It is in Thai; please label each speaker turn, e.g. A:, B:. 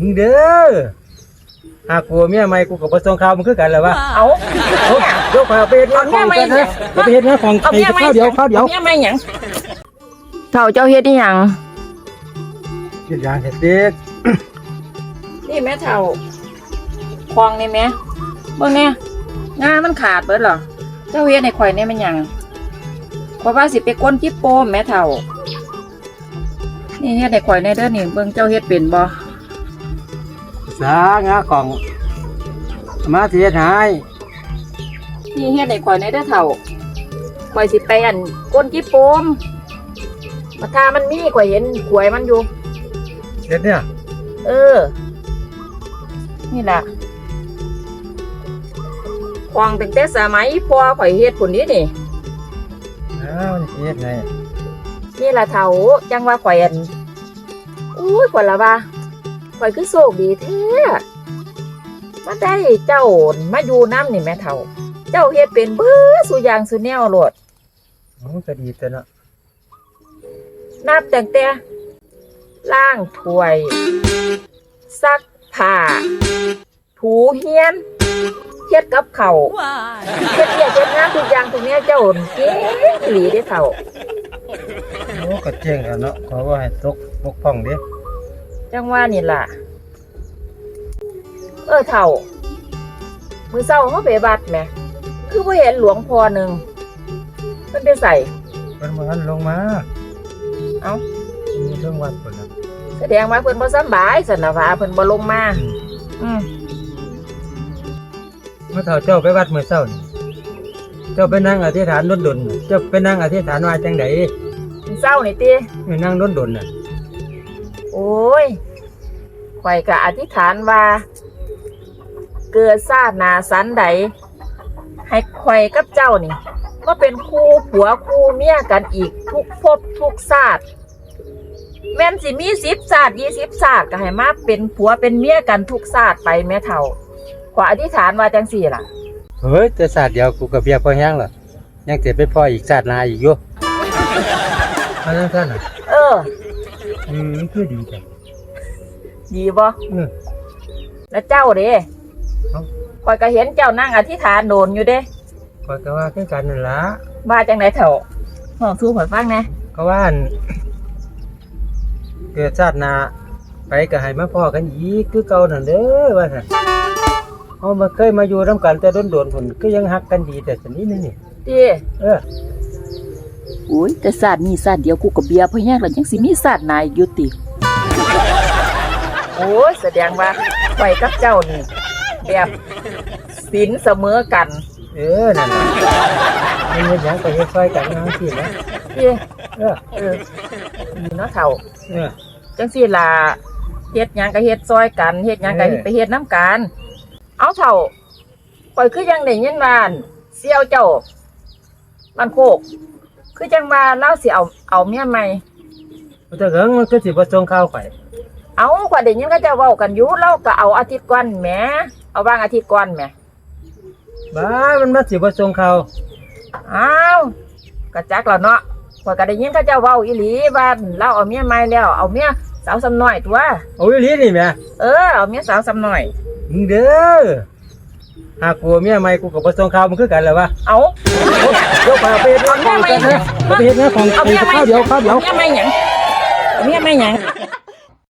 A: มึงเด้อหากกูเมียใหม่กูก็บ่ส่งข่าวมันคือกันแหล้ววะ
B: เอา
A: เอาเดี๋ยวขอยเอาไปเฮ็ดงานของกันนะเอาไปเฮ็ดงานของ
B: เอา
A: ไอ้
B: เมียไม่
A: ข้าวเดียวข้าวเดียว
B: เมียไม่หยังเท่าเจ้าเฮ็ดอีหยัง
A: เฮ็ดอย่างเฮ็ดเด็ก
B: นี่แม่เท่าคลองนี่แม่เบิ่งแน่งามันขาดเบิดเหรอเจ้าเฮ็ดให้ข่อยนี่มันหยังเพราะว่าสิไปก้นจิ๊บโปมแม่เท่า นี่เฮ็ดให้ข่อยในเด้อนี่เบิ่งเจ้าเฮ็ดเป็นบ่
A: สางาของ มาสิเฮ็ดให้
B: นี่เฮ็ดให้ข่อยในเด้อเท่าข่อยสิไปอันก้นจิ๊บโปมมาทามันมีข่อยเห็นขวยมันอยู่
A: เฮ็ดเนี่ย
B: เออ นี่แหละควางตั้งแต่สมัยพ่อข่อยเฮ็ดผุนนี้นี่
A: อ้าวมันสิเฮ็ดไง
B: นี่ละเฒ่าจังว่าข่อยอันอุ้ยข่อยละว่า ข่อยคือโชคดีแท้มาได้เจ้ามาอยู่น้ำนี่แม่เฒ่า เจ้าเฮ็ดเป็นเบ้อสุอย่างสุแนวโลด
A: โอ้ก็ดีแต่เนาะ
B: นับตั้งแต่ล้างถ้วย ซักผ้าถูเฮียนเฮ็ดกับข้าวเฮ็ดเวียกเฮ็ดงานทุกอย่างทุกแนวเจ้าเก่งอีหลีเด้เฒ่า
A: โอ้ก็เจ๋งแล้วเนาะขอว่าให้ตกบกพร่องเด้
B: จังว่านี่ล่ะ เออเฒ่า มื้อเช้าเฮาไปวัดแหม คือบ่เห็นหลวงพ่อหนึงเพิ่นไปใส่
A: เพิ่นบ่ทันลงมา
B: เอ้า
A: มีเรื่องวัดพุ่นน่ะ
B: แสดงว่าเพิ่นบ่สำบายซั่นน่ะว่าเพิ่นบ่ลงมา อืม
A: เมื่อเฒ่าเจ้าไปวัดมื้อเช้านี่เจ้าไปนั่งอธิษฐานดนๆน่ะเจ้าไปนั่งอธิษฐานว่าจังได
B: มื้อเช้านี่ติ
A: ไปนั่งดนๆน่ะ
B: โอ้ยข่อยก็อธิษฐานว่า เกิดชาติหนาสันใด ให้ข่อยกับเจ้านี่ก็เป็นคู่ผัวคู่เมียกันอีกทุกภพทุกชาติแม่นสิมีสิบชาติยี่สิบชาติก็ให้มาเป็นผัวเป็นเมียกันทุกชาติไปแม่เฒ่าขออธิษฐานว่าจังสี่ล่ะ
A: เฮ้ยแต่ศาสตร์เดียวกูกับเบียร์พอแห้งเหรอยังเจ็บไปพ่ออีกศาสตร์หนาอีกอยู่อันนั้นท่านอะ
B: เออ
A: อืมมันคือดีจัง
B: ดีบ่
A: เออ
B: แล้วเจ้าเด้
A: เอ้า
B: ข่อยก็เห็นเจ้านั่งอธิษฐานโดนอยู่เด้
A: ก็ก็ว่าคือกันนั่นล่ะ
B: ว่าจังไหนเถอะห้องสู้ข่อยฟังแหนะ
A: ก็ว่าอั่นเกิดชาติหนาไปก็ให้มาพ่อกันอีกคือเก่านั่นเด้อว่าซั่นเอามาเคยมาอยู่ร่วมกันแต่โดนๆพุ่นก็ยังฮักกันดีแต่สนิทนี่นี่
B: ดี
A: เออ
B: โอ้ยแต่ศาสตร์นี้ศาสตร์เดียวกูกับเบียร์พะแยกแล้วยังสิมีศาสตร์นายอยู่ติ โอ้ยแสดงว่าข่อยกับเจ้านี่แบบศีลเสมอกัน
A: เออ นั่นล่ะมันเฮ็ดหยังก็เฮ็ดซอยกันจังซี่นะ
B: ดี
A: เออ
B: เออดีเนาะเฒ่า
A: เออ
B: จังซี่ล่ะเฮ็ดหยังก็เฮ็ดซอยกันเฮ็ดหยังก็
A: เออ
B: ไปเฮ็ดน้ำกัน เอาเฒ่าข่อยคือยังได้ยินว่าอั่นเสี่ยวเจ้า มันโคก คือจังว่าเล่าสิเอาเอาเมียใหม่
A: แต่เกิงมันก็สิบ่ส่งข่าวไป
B: เอาข่อยได้ยินก็จะเว้ากันอยู่เราก็เอาอาทิตย์ก่อนแหมเอาบางอาทิตย์ก่อนแหม
A: บ้ามันมาสิบ่ส่งข่าว
B: อ้าวกระจักแล้วเนาะข่อยก็ได้ยินก็จะเว้าอีหลีว่าเราเอาเมียใหม่แล้ว เอาเมียสาวสำน้อยตัว
A: เอาอีหลีนี่แหม่
B: เออเอาเมียสาวสำน้อย
A: มึงเด้อ หากกูเมียใหม่กูก็บ่ส่งข่าวมันคือกันแหล้ววะ
B: เอา
A: เดี๋ยวไปเอาไปเฮ็ดงานของกันนะเอาไปเฮ็ดงานของ
B: เอา
A: ไอ้
B: เมียใหม่
A: ข้าวเดียวข้าวเดียว
B: เอาเมียใหม่หยังเอาเมียใหม่หยัง